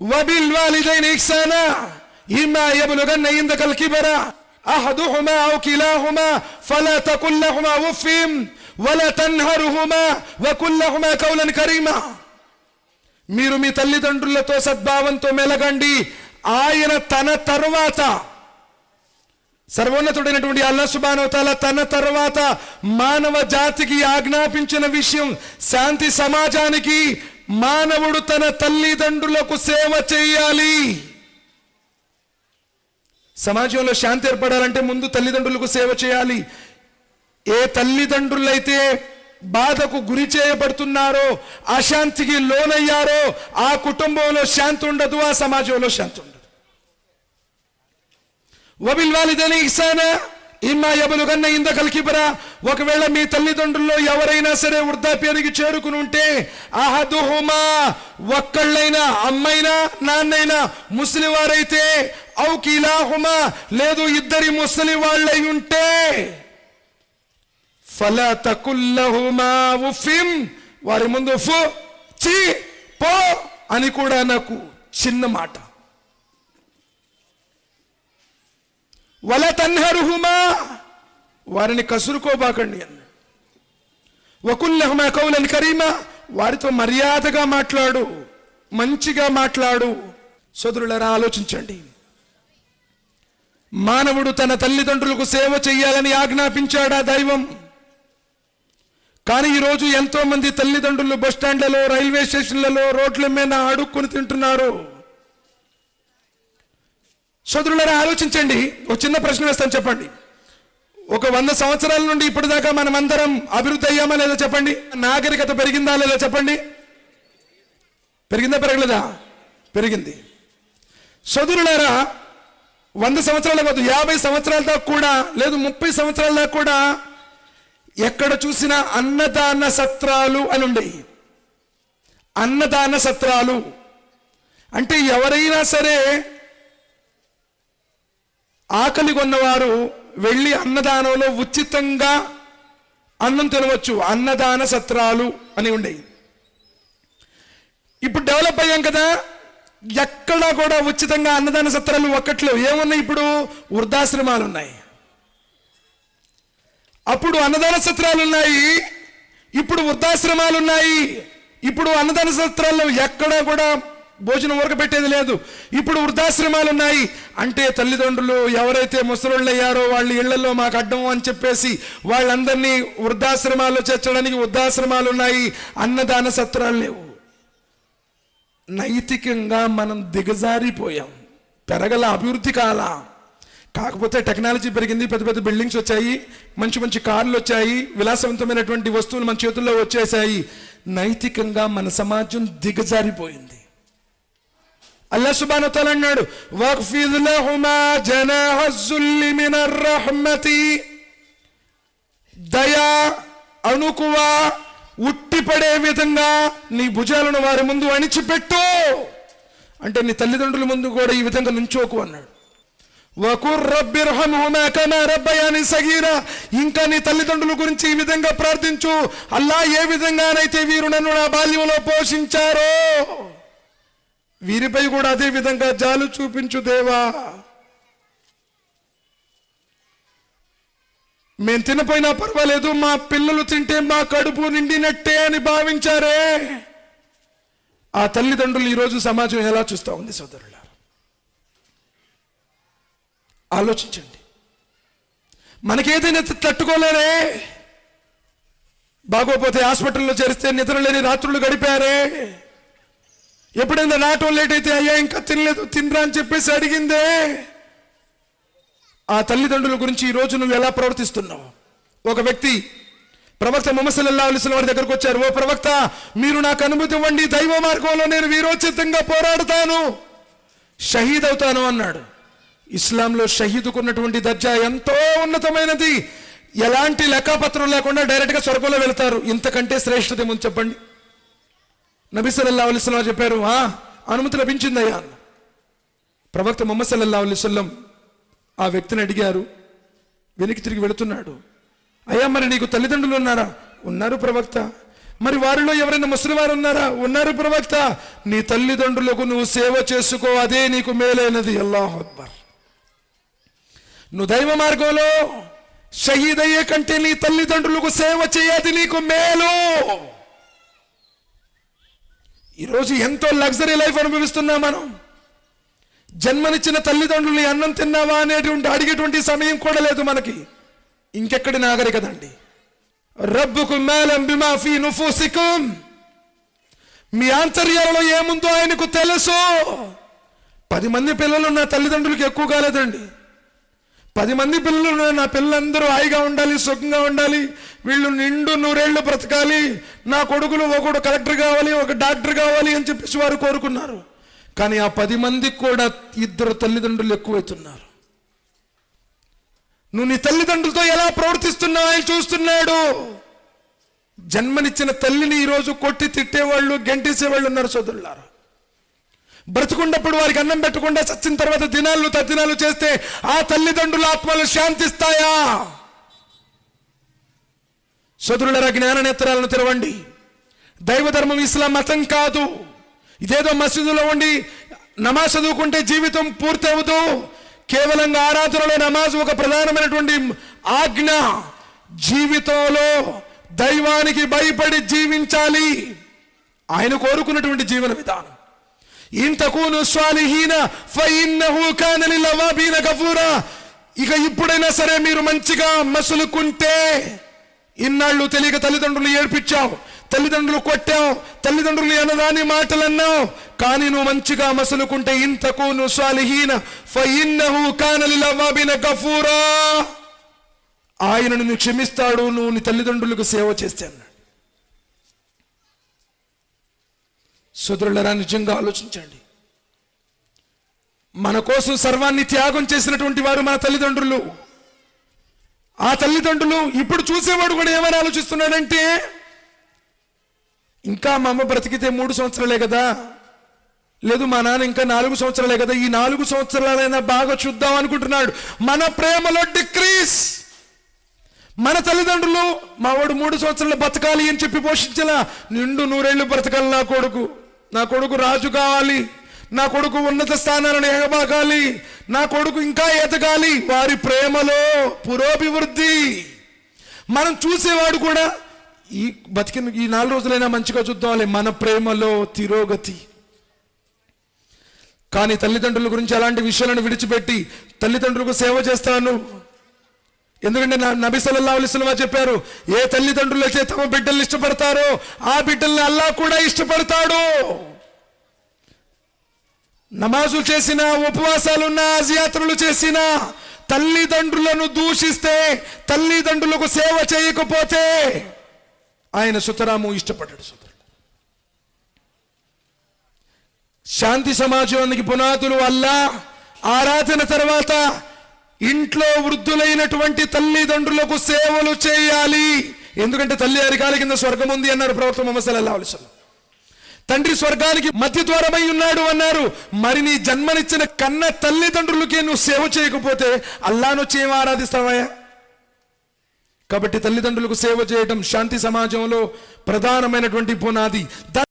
وبالوالدين إحسانا إما يبلغن عندك الكبر أحدهما أو كلاهما فلا تقل لهما أف ولا تنهرهما وقل لهما قولا كريما మీరు మీ తల్లిదండ్రులతో సద్భావంతో మెలగండి ఆయన తన తరువాత సర్వోన్నతుడైనటువంటి అల్లా సుబానవతాల తన తర్వాత మానవ జాతికి ఆజ్ఞాపించిన విషయం శాంతి సమాజానికి మానవుడు తన తల్లిదండ్రులకు సేవ చేయాలి. సమాజంలో శాంతి ఏర్పడాలంటే ముందు తల్లిదండ్రులకు సేవ చేయాలి. ఏ తల్లిదండ్రులైతే బాధకు గురి చేయబడుతున్నారో అశాంతికి లోనయ్యారో ఆ కుటుంబంలో శాంతి ఉండదు ఆ సమాజంలో శాంతి ఉండదు. వబిల్ వాలిదని ఇసానా ఇమ్మా ఎబలుగన్న ఇంద కలికిబరా ఒకవేళ మీ తల్లిదండ్రుల్లో ఎవరైనా సరే వృద్ధాప్యానికి చేరుకుని ఉంటే అహదుహుమా ఒక్కళ్ళైనా అమ్మైనా నాన్నైనా ముసలి వారైతే ఔ లేదు ఇద్దరి ముసలి వాళ్ళై ఉంటే ఫల తకుల్లహుమా ఉఫిం వారి ముందు ఫు చి పో అని కూడా నాకు చిన్న మాట. వల తన్హరుహుమా వారిని కసురుకోబాకండి అన్న వకుల్లహుమా కౌలని కరీమా వారితో మర్యాదగా మాట్లాడు మంచిగా మాట్లాడు. సోదరులరా ఆలోచించండి. మానవుడు తన తల్లిదండ్రులకు సేవ చేయాలని ఆజ్ఞాపించాడా దైవం? కానీ ఈరోజు ఎంతో మంది తల్లిదండ్రులు బస్ స్టాండ్లలో రైల్వే స్టేషన్లలో రోడ్ల మీద అడుక్కుని తింటున్నారు. సోదరులారా ఆలోచించండి. ఒక చిన్న ప్రశ్న వేస్తాను చెప్పండి. ఒక వంద సంవత్సరాల నుండి ఇప్పటిదాకా మనం అందరం అభివృద్ధి అయ్యామా లేదా చెప్పండి? నాగరికత పెరిగిందా లేదా చెప్పండి? పెరిగిందా పెరగలేదా? పెరిగింది. సోదరులారా వంద సంవత్సరాల కాదు యాభై సంవత్సరాల దాకా కూడా లేదు ముప్పై సంవత్సరాల దాకా కూడా ఎక్కడ చూసినా అన్నదాన సత్రాలు అని ఉండేవి. అన్నదాన సత్రాలు. అంటే ఎవరైనా సరే ఆకలి కొన్నవారు వెళ్ళి అన్నదానంలో ఉచితంగా అన్నం తినవచ్చు. అన్నదాన సత్రాలు అని ఉండేవి. ఇప్పుడు డెవలప్ అయ్యాం కదా. ఎక్కడా కూడా ఉచితంగా అన్నదాన సత్రాలు ఒక్కట్లేవు. ఏమున్నాయి ఇప్పుడు? వృద్ధాశ్రమాలు ఉన్నాయి. అప్పుడు అన్నదాన సత్రాలు ఉన్నాయి. ఇప్పుడు వృద్ధాశ్రమాలు ఉన్నాయి. ఇప్పుడు అన్నదాన సత్రాల్లో ఎక్కడా కూడా భోజనం ఉరకబెట్టేది లేదు. ఇప్పుడు వృద్ధాశ్రమాలు ఉన్నాయి. అంటే తల్లిదండ్రులు ఎవరైతే ముసలోళ్ళు అయ్యారో వాళ్ళ ఇళ్ళలో మాకు అడ్డం అని చెప్పేసి వాళ్ళందరినీ వృద్ధాశ్రమాల్లో చేర్చడానికి వృద్ధాశ్రమాలు ఉన్నాయి. అన్నదాన సత్రాలు లేవు. నైతికంగా మనం దిగజారిపోయాం. పెరగల అభివృద్ధి కాల. కాకపోతే టెక్నాలజీ పెరిగింది. పెద్ద పెద్ద బిల్డింగ్స్ వచ్చాయి. మంచి మంచి కార్లు వచ్చాయి. విలాసవంతమైనటువంటి వస్తువులు మన చేతుల్లో వచ్చేసాయి నైతికంగా మన సమాజం దిగజారిపోయింది. అల్లా సుబాను తలన్నాడు వక్ఫిద్ లహుమా జనాహ జుల్లి మినర్ రహ్మతి. దయా అణుకువ ఉట్టిపడే విధంగా నీ భుజాలను వారి ముందు అణిచిపెట్టు. అంటే నీ తల్లిదండ్రుల ముందు కూడా ఈ విధంగా నుంచోకు అన్నాడు. వకుర్ రబ్బిర్హమ్హుమా కమా రబ్బయాని సగీరా. ఇంకా నీ తల్లిదండ్రుల గురించి ఈ విధంగా ప్రార్థించు. అల్లా ఏ విధంగానైతే వీరు నన్ను నా బాల్యంలో పోషించారో వీరిపై కూడా అదే విధంగా జాలు చూపించు దేవా. మేము తినపోయినా పర్వాలేదు మా పిల్లలు తింటే మా కడుపు నిండినట్టే అని భావించారే. ఆ తల్లిదండ్రులు ఈరోజు సమాజం ఎలా చూస్తా ఉంది సోదరుల ఆలోచించండి. మనకేదైనా తట్టుకోలేరే. బాగోపోతే హాస్పిటల్లో చేరిస్తే నిద్ర లేని రాత్రులు గడిపారే. ఎప్పుడైనా రావటం లేట్ అయితే అయ్యా ఇంకా తినలేదు తినరా అని చెప్పేసి అడిగిందే. ఆ తల్లిదండ్రుల గురించి ఈ రోజు నువ్వు ఎలా ప్రవర్తిస్తున్నావు? ఒక వ్యక్తి ప్రవక్త ముహమ్మసల్లా అలిసిన వారి దగ్గరకు వచ్చారు. ఓ ప్రవక్త మీరు నాకు అనుమతి ఇవ్వండి దైవ మార్గంలో నేను వీరోచితంగా పోరాడతాను. షహీద్ అవుతాను అన్నాడు. ఇస్లాంలో షహీదుకున్నటువంటి దర్జా ఎంతో ఉన్నతమైనది. ఎలాంటి లెక్కపత్రం లేకుండా డైరెక్ట్గా స్వర్గంలో వెళ్తారు. ఇంతకంటే శ్రేష్ఠత ఏముంది చెప్పండి? నబీ సల్లల్లాహు చెప్పారు ఆ అనుమతి లభించిందయ్యా. ప్రవక్త ముహమ్మద్ సల్లల్లా అలిస్లం ఆ వ్యక్తిని అడిగారు వెనక్కి తిరిగి వెళుతున్నాడు. అయ్యా మరి నీకు తల్లిదండ్రులు ఉన్నారా? ఉన్నారు ప్రవక్త. మరి వారిలో ఎవరైనా ముసలి వారు ఉన్నారా? ఉన్నారు ప్రవక్త. నీ తల్లిదండ్రులకు నువ్వు సేవ చేసుకో అదే నీకు మేలైనది. అల్లాహ్ అక్బర్. నువ్వు దైవ మార్గంలో షహీద్ అయ్యే కంటే నీ తల్లిదండ్రులకు సేవ చేయది నీకు మేలు. ఈరోజు ఎంతో లగ్జరీ లైఫ్ అనుభవిస్తున్నాం మనం. జన్మనిచ్చిన తల్లిదండ్రులు అన్నం తిన్నావా అనేటువంటి అడిగేటువంటి సమయం కూడా లేదు మనకి. ఇంకెక్కడి నాగరికత అండి రబ్బుకు మేలం బిమాఫీ మీ ఆంతర్యాలలో ఏముందో ఆయనకు తెలుసు. పది మంది పిల్లలు నా తల్లిదండ్రులకి ఎక్కువ కాలేదండి పది మంది పిల్లలు నా పిల్లలందరూ హాయిగా ఉండాలి సుఖంగా ఉండాలి. వీళ్ళు నిండు నూరేళ్ళు బ్రతకాలి. నా కొడుకులు ఒకడు కలెక్టర్ కావాలి ఒక డాక్టర్ కావాలి అని చెప్పేసి వారు కోరుకున్నారు. కానీ ఆ పది మందికి కూడా ఇద్దరు తల్లిదండ్రులు ఎక్కువైతున్నారు. నువ్వు నీ తల్లిదండ్రులతో ఎలా ప్రవర్తిస్తున్నావు? ఆయన చూస్తున్నాడు. జన్మనిచ్చిన తల్లిని ఈరోజు కొట్టి తిట్టేవాళ్ళు గెంటేసేవాళ్ళు ఉన్నారు సోదరులారా. బ్రతుకున్నప్పుడు వారికి అన్నం పెట్టకుండా చచ్చిన తర్వాత దినాలు తద్దినాలు చేస్తే ఆ తల్లిదండ్రుల ఆత్మలు శాంతిస్తాయా? సోదరులరా జ్ఞాన నేత్రాలను తెరవండి. దైవధర్మం ఇస్లాం మతం కాదు. ఇదేదో మసీదులో ఉండి నమాజ్ చదువుకుంటే జీవితం పూర్తి అవ్వదు కేవలంగా ఆరాధనలో నమాజ్ ఒక ప్రధానమైనటువంటి ఆజ్ఞ. జీవితంలో దైవానికి భయపడి జీవించాలి. ఆయన కోరుకున్నటువంటి జీవన విధానం. ఇన్ తకూను స్వాలిహీన ఫైన్నహు కాన లిలవాబీన గఫూరా ఇక ఇప్పుడైనా సరే మీరు మంచిగా మసులుకుంటే ఇన్నాళ్ళు తెలియక తల్లిదండ్రులు ఏడ్పించావు తల్లిదండ్రులు కొట్టావు తల్లిదండ్రులు అనదాని మాటలు అన్నావు కానీ నువ్వు మంచిగా మసులుకుంటే ఇంతకు నువ్వు స్వాలిహీన ఫఇన్నహు కాన లిలవాబీన గఫూరా. ఆయనను క్షమిస్తాడు నువ్వు నీ తల్లిదండ్రులకు సేవ చేస్తే అన్నాడు సోదరులరా నిజంగా ఆలోచించండి. మన కోసం సర్వాన్ని త్యాగం చేసినటువంటి వారు మన తల్లిదండ్రులు. ఆ తల్లిదండ్రులు ఇప్పుడు చూసేవాడు కూడా ఏమని ఆలోచిస్తున్నాడంటే ఇంకా మా అమ్మ బ్రతికితే మూడు సంవత్సరాలే కదా. లేదు మా నాన్న ఇంకా నాలుగు సంవత్సరాలే కదా. ఈ నాలుగు సంవత్సరాలైనా బాగా చూద్దాం అనుకుంటున్నాడు. మన ప్రేమలో డిక్రీస్. మన తల్లిదండ్రులు మా వాడు మూడు సంవత్సరాలు బతకాలి అని చెప్పి పోషించలా నిండు నూరేళ్ళు బ్రతకాలి నా కొడుకు. నా కొడుకు రాజు కావాలి. నా కొడుకు ఉన్నత స్థానాలను ఎగబాకాలి. నా కొడుకు ఇంకా ఎదగాలి. వారి ప్రేమలో పురోభివృద్ధి. మనం చూసేవాడు కూడా ఈ బతికిన ఈ నాలుగు రోజులైనా మంచిగా చూద్దాంలే. మన ప్రేమలో తిరోగతి. కానీ తల్లిదండ్రుల గురించి అలాంటి విషయాలను విడిచిపెట్టి తల్లిదండ్రులకు సేవ చేస్తాను. ఎందుకంటే నా నబి సల్లల్లాహు చెప్పారు ఏ తల్లిదండ్రులు అయితే తమ బిడ్డల్ని ఇష్టపడతారో ఆ బిడ్డల్ని అల్లా కూడా ఇష్టపడతాడు. నమాజులు చేసిన ఉపవాసాలున్న ఆజయాత్రలు చేసిన తల్లిదండ్రులను దూషిస్తే తల్లిదండ్రులకు సేవ చేయకపోతే ఆయన సుతరాము ఇష్టపడ్డాడు సుతరాము. శాంతి సమాజానికి పునాదులు వల్ల ఆరాధన తర్వాత ఇంట్లో వృద్ధులైనటువంటి తల్లిదండ్రులకు సేవలు చేయాలి. ఎందుకంటే తల్లి అరికాల కింద స్వర్గం ఉంది అన్నారు ప్రవక్త ముహమ్మద్ తండ్రి స్వర్గానికి మధ్య ద్వారమై ఉన్నాడు అన్నారు. మరి నీ జన్మనిచ్చిన కన్న తల్లిదండ్రులకే నువ్వు సేవ చేయకపోతే అల్లాను చేయం ఆరాధిస్తావయ్యా? కాబట్టి తల్లిదండ్రులకు సేవ చేయడం శాంతి సమాజంలో ప్రధానమైనటువంటి పునాది.